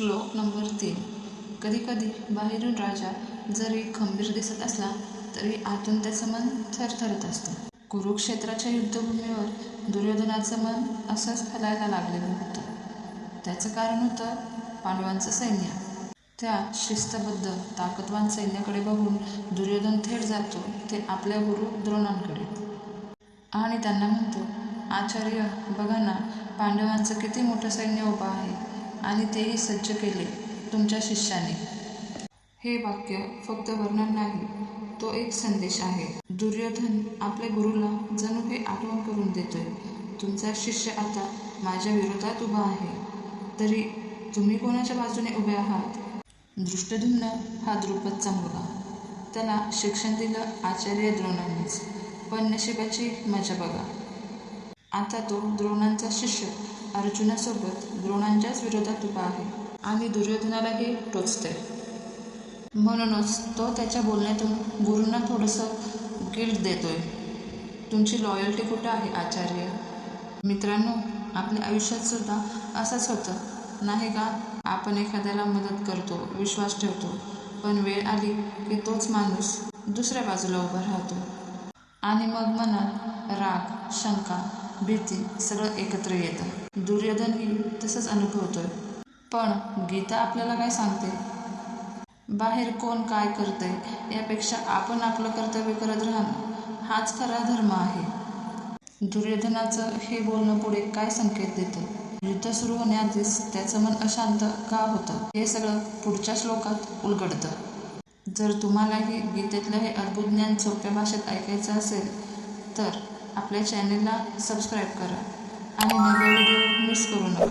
श्लोक नंबर तीन. कधीकधी बाहेरून राजा जरी खंबीर दिसत असला तरी आतून त्याचं मन थरथरत असतं. कुरुक्षेत्राच्या युद्धभूमीवर दुर्योधनाचं मन असंच हलायला लागलेलं होतं. त्याचं कारण होतं पांडवांचं सैन्य. त्या शिस्तबद्ध ताकदवान सैन्याकडे बघून दुर्योधन थेट जातो ते आपल्या गुरु द्रोणांकडे. आणि त्यांना म्हणतो आचार्य बघा ना पांडवांचं किती मोठं सैन्य उभं आहे. आणि तेही सज्ज केले तुमच्या शिष्याने. हे वाक्य फक्त वर्णन नाही तो एक संदेश आहे. दुर्योधन आपल्या गुरुला जणू हे आठवण करून देतोय तुमचा शिष्य आता माझ्या विरोधात उभा आहे. तरी तुम्ही कोणाच्या बाजूने उभे आहात? दृष्टधुम्न हा द्रुपदचा मुलगा. त्याला शिक्षण दिलं आचार्य द्रोणांनीच पण नशिबाची मजा बघा. आता तो द्रोणांचा शिष्य अर्जुनासोबत द्रोणांच्याच विरोधात उभा आहे आणि दुर्योधनालाही टोचते म्हणूनच तो त्याच्या बोलण्यातून गुरूंना थोडंसं गिल्ट देतोय. तुमची लॉयल्टी कुठं आहे आचार्य? मित्रांनो आपल्या आयुष्यात सुद्धा असंच होतं. नाही का? आपण एखाद्याला मदत करतो विश्वास ठेवतो पण वेळ आली की तोच माणूस दुसऱ्या बाजूला उभा राहतो. आणि मग मनात राग शंका भीती सगळं एकत्र येतं. दुर्योधनही तसंच अनुभवतोय. पण गीता आपल्याला काय सांगते? बाहेर कोण काय करतंय यापेक्षा आपण आपलं कर्तव्य करत राहणं हाच खरा धर्म आहे. दुर्योधनाचं हे बोलणं पुढे काय संकेत देतं? युद्ध सुरू होण्याआधीच त्याचं मन अशांत का होतं? हे सगळं पुढच्या श्लोकात उलगडतं. जर तुम्हालाही गीतेतलं हे अद्भुत ज्ञान सोप्या भाषेत ऐकायचं असेल तर आपल्या चॅनेलला सबस्क्राईब करा आणि नवे व्हिडिओ मिस करू नका.